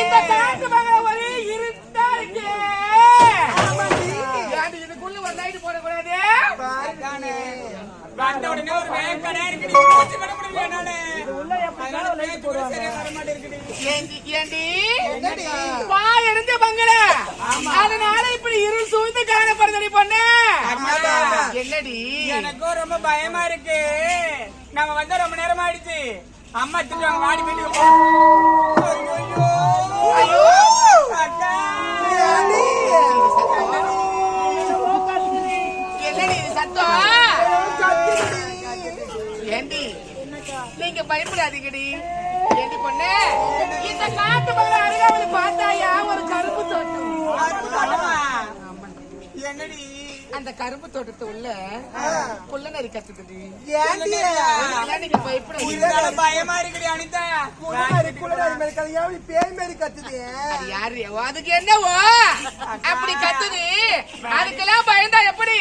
இந்த காட்டு மகளை ஒரே இருட்டா இருக்கு. ஏண்டி, இதுக்குள்ள ஒரு light போடக்கூடாது? வந்த உடனே ஒரு வேக்கடா முடியல அதனால பேச்சு ஏண்டி? பாய் எறிஞ்ச மங்கள. அதனால இப்படி இருள் சூழ்ந்து காணப்படுதடி பொண்ணு. என்னடி? எனக்கும் ரொம்ப பயமா இருக்கு. நம்ம வந்து ரொம்ப நேரம் ஆயிடுச்சு. அம்மா திட்டுவாங்க வாடி வீட்டுக்கு நீங்க பயப்படாதீங்கடி. ஏண்டி பொண்ணு? இந்த காட்டு மகளை அருகாமல் பார்த்தாயா? ஒரு தோட்டம். அம்மா. என்னடி? அந்த கரும்பு தோட்டத்து உள்ள புள்ள நரி கத்துக்குது பயமா இருக்குடி அனிதா. அது யாரு? அதுக்கு என்னவோ? அப்படி கத்துது. அதுக்கெல்லாம் பயந்தா எப்படி?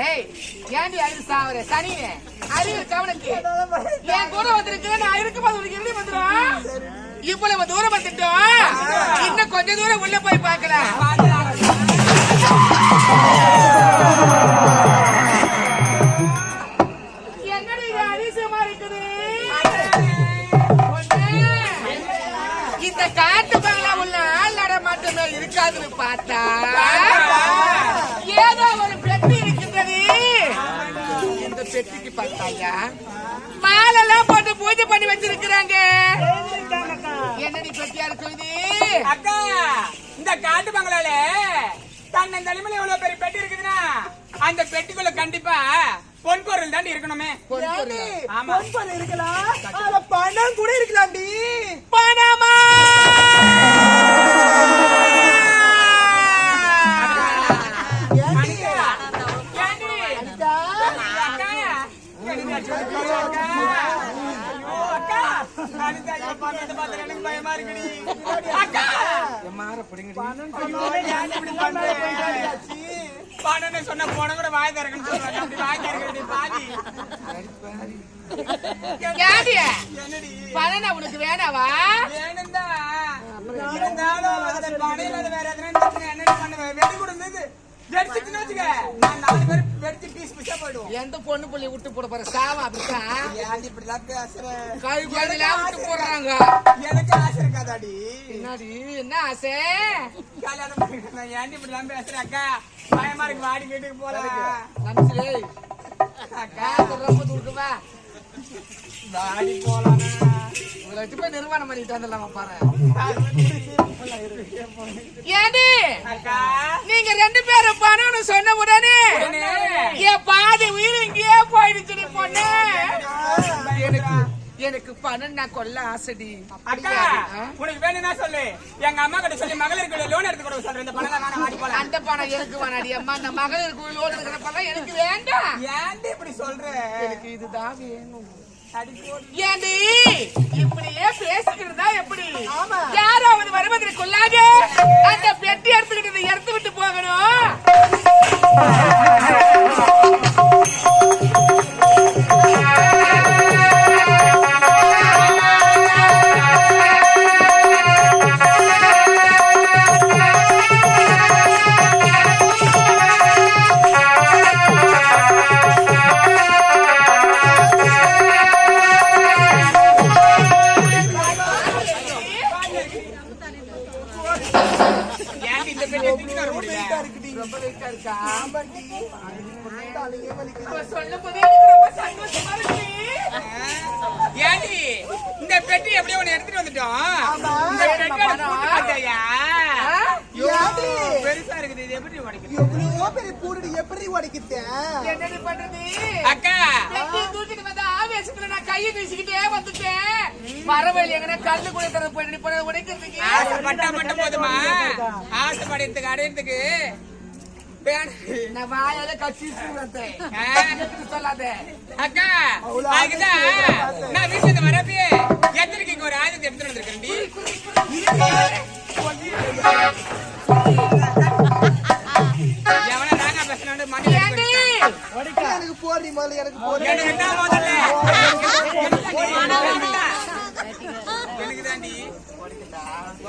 ஏய் ஏன்டி அழுது சாவர சனியே அறிவு கவனக்கு என் கூட வந்திருக்கு நான் இருக்கும்போது உனக்கு எப்படி வந்துடும் இவ்வளவு தூரம் வந்துட்டோம். இன்னும் கொஞ்ச தூரம் உள்ள போய் பார்க்கலாம். என்னடி இது அதிசயமா இருக்குது? இந்த காட்டு பங்களா உள்ள ஆள் நடமாட்டமே இருக்காதுன்னு பார்த்தா ஏதோ ஒரு பெட்டி பெட்டிக்கு பார்த்தாயா மாலெல்லாம் போட்டு பூஜை பண்ணி வச்சிருக்கிறாங்க. என்னடி பெட்டியா இருக்குது அக்கா இந்த காட்டு பங்களால தன்னை தலைமையில எவ்வளவு பெரிய பெட்டி இருக்குதுன்னா அந்த பெட்டிக்குள்ள கண்டிப்பா பொன் பொருள் தாண்டி இருக்கணுமே. ஆமா. பணம் கூட இருக்கலாம்டி பணம்னு சொன்னா போன கூட வாய் திறக்கணும்னு சொல்றாங்க. அப்படி வாய் திறக்கடி, பாவி. ஏண்டி? என்னடி? பணம் உனக்கு வேணாவா. இருந்தாலும் பணையில அது வேற எதுனா என்னடி பண்ணுவேன்? வெடி வச்சுக்க. நான் நாலு பேர் piece ஆ போயிடுவோம். எந்த பொண்ணு புள்ளி விட்டு போட போற? சாவம் அப்படித்தான். ஏன்டி இப்படிலாம் பேசுற? கை விட்டு போடுறாங்க. எனக்கு ஆசை இருக்காதாடி. என்னடி? என்ன ஆசை? கல்யாணம் பண்ணிக்கணும் ஏன்டி இப்படிலாம் பேசுற அக்கா? பயமா இருக்கு வாடி வீட்டுக்கு போலாம். நம்பிச்சிலே அக்கா. ரொம்ப தூக்குவா வாடி போலாம் வச்சு போய் நிர்வாணம் பண்ணிட்டு வந்துடலாமா பாரு. ஏண்டி? அக்கா. நீங்க ரெண்டு பேரும் பணம்னு சொன்ன உடனே? என் பாதி உயிர் இங்கேயே போயிடுச்சு பொண்ணு. எனக்கு எனக்கு பணம் நான் கொல்ல ஆசைடி. அக்கா? உனக்கு வேணும்னா சொல்லு. எங்க அம்மா கிட்ட சொல்லி மகளிருக்கு லோன் எடுத்து கொடுக்க சொல்றேன். இந்த பணம் நான் போலாம் அந்த பணம் எனக்கு வேணாடி அம்மா? அந்த மகளிர் குழுவோடு இருக்கிற பணம் எனக்கு வேண்டாம். ஏன்டி இப்படி சொல்ற? எனக்கு இதுதான் வேணும். ஏண்டி? இப்படியே பேசிக்கிறதா எப்படி? யாராவது வருவதற்குள்ளாக அந்த பெட்டி எடுத்துக்கிட்டு எடுத்து விட்டு போகணும். இந்த பெட்டி எடுத்துக்கிட்டு வர முடியல ரொம்ப வெயிட்டா இருக்கா தலையே வலிக்குது. இப்ப சொல்லும் போதே எனக்கு ரொம்ப சந்தோஷமா இருக்கு. ஏண்டி இந்த பெட்டி எப்படியோ ஒண்ணு எடுத்துட்டு வந்துட்டோம். இந்த பெட்டி பணம். பூட்டு பார்த்தாயா? ஆ? ஐயோ, ஏண்டி? பெருசா இருக்குது. இது எப்படி உடைக்குது எவ்வளவோ பெரிய பூரடி எப்படி உடைக்கிட்ட? என்னடி பண்றது? அக்கா. பெட்டியை தூக்கிட்டு வந்த ஆவேசத்துல நான் கையை வீசிக்கிட்டே பரவாயில்ல எங்கன்னா கல்லு கூட தர போய் நிப்பன உடைக்கிறதுக்கு. ஆசைப்பட்டா மட்டும் போதுமா? ஆசைப்படுறதுக்கு அடையிறதுக்கு நான் அக்கா அதுக்குதான் நான் வீட்டுக்கு வரப்பே எத்தனைக்கு ஒரு ஆயுதத்தை எடுத்துட்டு வந்திருக்கேன் எவனா நாங்க பேசினாண்டு எனக்கு போறீ முதல்ல? எனக்கு போறீ